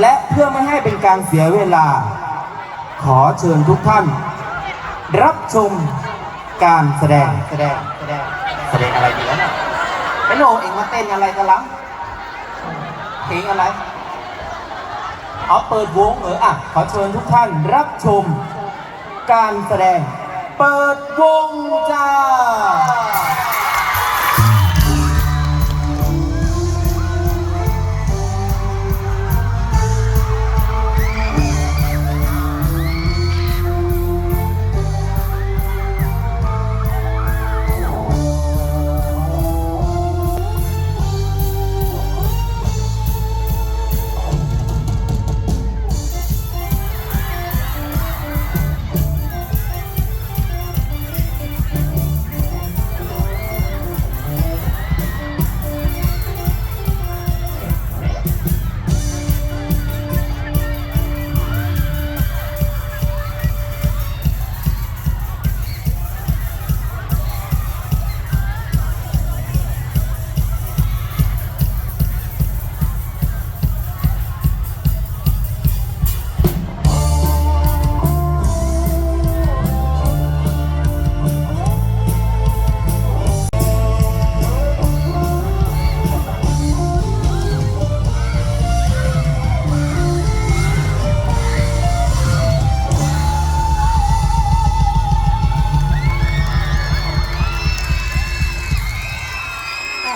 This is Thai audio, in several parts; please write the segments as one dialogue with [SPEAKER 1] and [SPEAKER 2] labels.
[SPEAKER 1] และเพื่อไม่ให้เป็นการเสียเวลา ขอเชิญทุกท่าน รับชมการแสดงแสดงแสดงแสดงอะไรดีแล้วเนี่ยไอ้โหนเองมาเต้นอะไรกันล่ะเพลงอะไรเอาเปิดวงเอออะขอเชิญทุกท่านรับชม การแสดง เปิดวงจ้า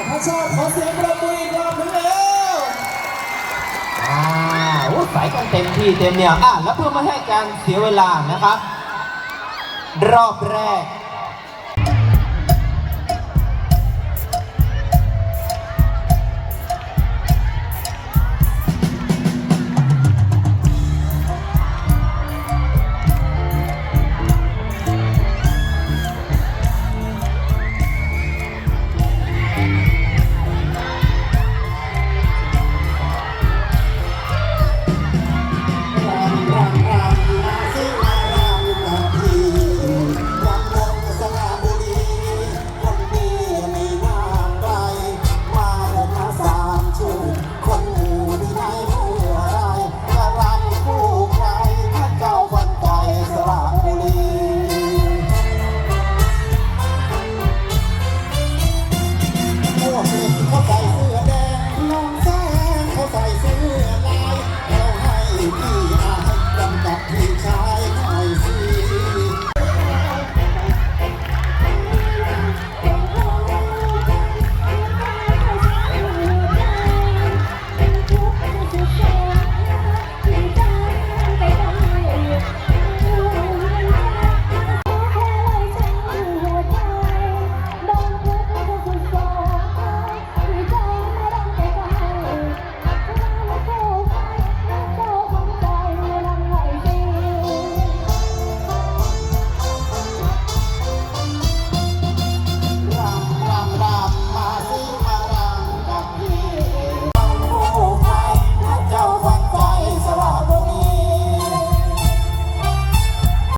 [SPEAKER 2] ถ้าชอบขอเสียงประมืออีกรอบหนึงเร็ว
[SPEAKER 1] อ่าโอ้ใส่กันเต็มที่เต็มเหนียวอะแล้วเพื่อไม่ให้การเสียเวลานะครับ รอบแรก Football.